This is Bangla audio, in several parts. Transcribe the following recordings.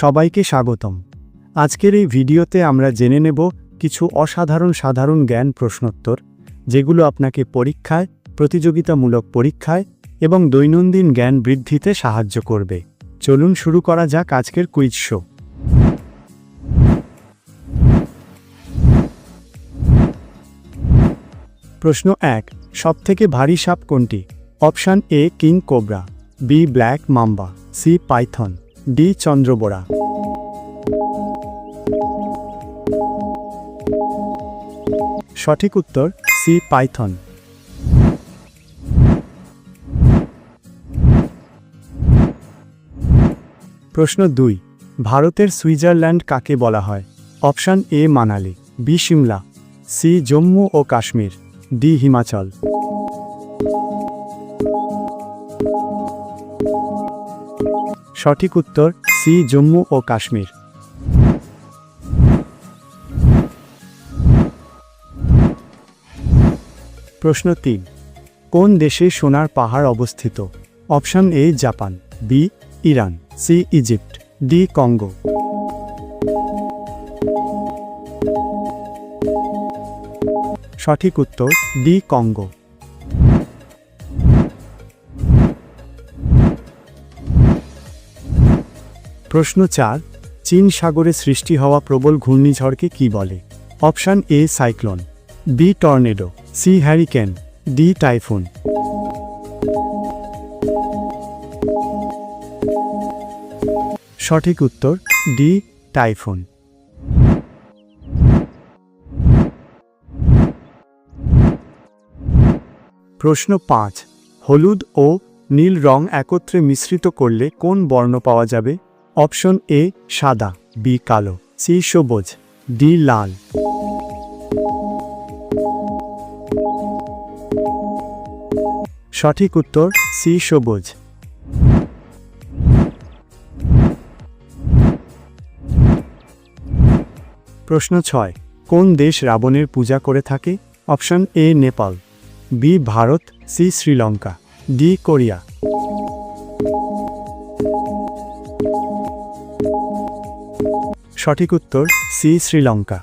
সবাইকে স্বাগতম। আজকের এই ভিডিওতে আমরা জেনে নেব কিছু অসাধারণ সাধারণ জ্ঞান প্রশ্নোত্তর, যেগুলো আপনাকে পরীক্ষায়, প্রতিযোগিতামূলক পরীক্ষায় এবং দৈনন্দিন জ্ঞান বৃদ্ধিতে সাহায্য করবে। চলুন শুরু করা যাক আজকের কুইজ শো। প্রশ্ন এক, সবথেকে ভারী সাপ কোনটি? Option A, king cobra, B, black mamba, C, python. D চন্দ্রবোড়া সঠিক উত্তর, সি পাইথন। প্রশ্ন দুই, ভারতের সুইজারল্যান্ড কাকে বলা হয়? Option A, Manali, B, Shimla, C, Jammu O Kashmir, D, Himachal. সঠিক উত্তর সি, জম্মু ও কাশ্মীর। প্রশ্ন তিন, কোন দেশে সোনার পাহাড় অবস্থিত? Option A, Japan, B, Iran, C, Egypt, D, Congo. সঠিক উত্তর, ডি, কঙ্গো। প্রশ্ন চার, চীন সাগরে সৃষ্টি হওয়া প্রবল ঘূর্ণিঝড়কে কি বলে? Option A, cyclone. B, tornado. C hurricane D, typhoon. সঠিক উত্তর, ডি, টাইফুন। প্রশ্ন পাঁচ, হলুদ ও নীল রং একত্রে মিশ্রিত করলে কোন বর্ণ পাওয়া যাবে? অপশন এ, সাদা, বি, কালো, সি, সবুজ, ডি, লাল। সঠিক উত্তর, সি, সবুজ। প্রশ্ন ছয়, কোন দেশ রাবণের পূজা করে থাকে? Option A, Nepal. B, Bharat, C, Sri Lanka. D, Korea. সঠিক উত্তর, সি, শ্রীলঙ্কা।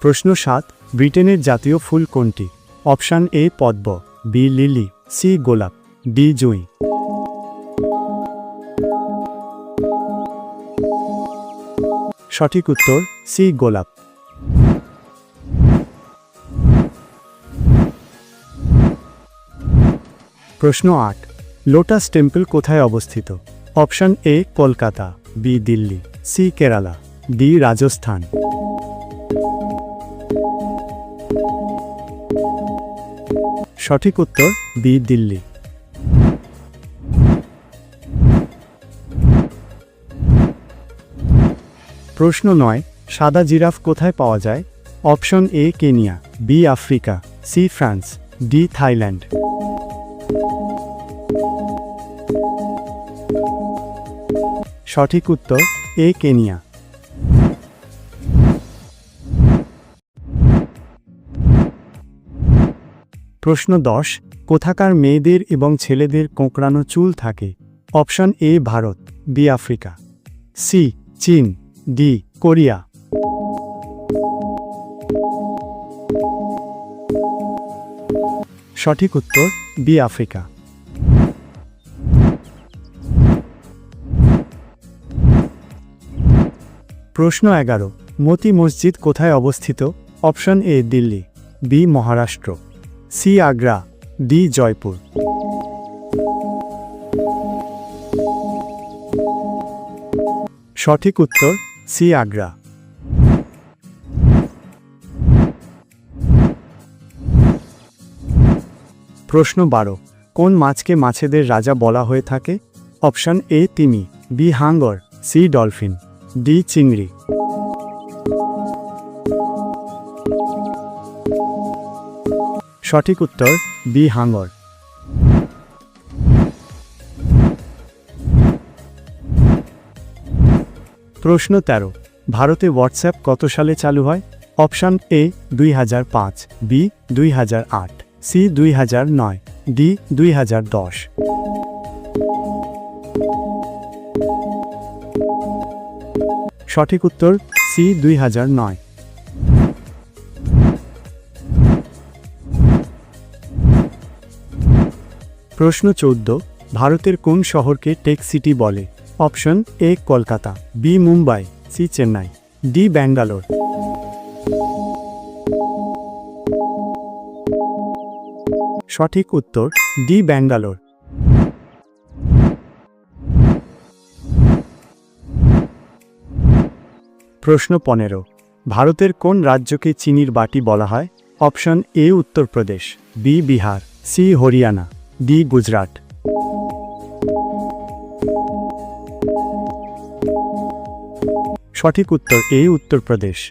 প্রশ্ন সাত, ব্রিটেনের জাতীয় ফুল কোনটি? অপশান এ, পদ্ম, বি, লিলি, সি, গোলাপ, ডি, জুই। সঠিক উত্তর, সি, গোলাপ। প্রশ্ন আট লোটাস টেম্পল কোথায় অবস্থিত? Option A, Kolkata, B, Delhi, C, Kerala, D, Rajasthan. সঠিক উত্তর, বি, দিল্লি। প্রশ্ন নয়, সাদা জিরাফ কোথায় পাওয়া যায়? Option A, Kenya, B, Africa, C, France, D, Thailand. সঠিক উত্তর, এ কেনিয়া। প্রশ্ন দশ, কোথাকার মেয়েদের এবং ছেলেদের কোঁকড়ানো চুল থাকে? Option A, Bharat, B, Africa. C, চীন, ডি, কোরিয়া। সঠিক উত্তর, বি, আফ্রিকা। প্রশ্ন এগারো, মতি মসজিদ কোথায় অবস্থিত? Option A, Delhi. B, Maharashtra. C, Agra. D, Jaipur. সঠিক উত্তর, সি, আগ্রা। প্রশ্ন বারো, কোন মাছকে মাছেদের রাজা বলা হয়ে থাকে? অপশন এ, তিমি। বি, হাঙ্গর। C, dolphin. ডি চিংড়ি। সঠিক উত্তর, বি হাঙ্গর। প্রশ্ন তেরো, ভারতে হোয়াটসঅ্যাপ কত সালে চালু হয়? অপশান এ, দুই হাজার পাঁচ, বি, দুই হাজার আট, সি, দুই হাজার নয়, ডি, দুই হাজার দশ। সঠিক উত্তর সি দুই হাজার নয়। প্রশ্ন চৌদ্দ, ভারতের কোন শহরকে টেক সিটি বলে? Option A, Kolkata, B, Mumbai, C, Chennai, D, Bangalore. সঠিক উত্তর ডি, ব্যাঙ্গালোর। প্রশ্ন পনেরো। ভারতের কোন রাজ্যকে চিনির বাটি বলা হয়? Option A Uttar Pradesh, B Bihar, C Haryana, D Gujarat. সঠিক উত্তর এ উত্তরপ্রদেশ।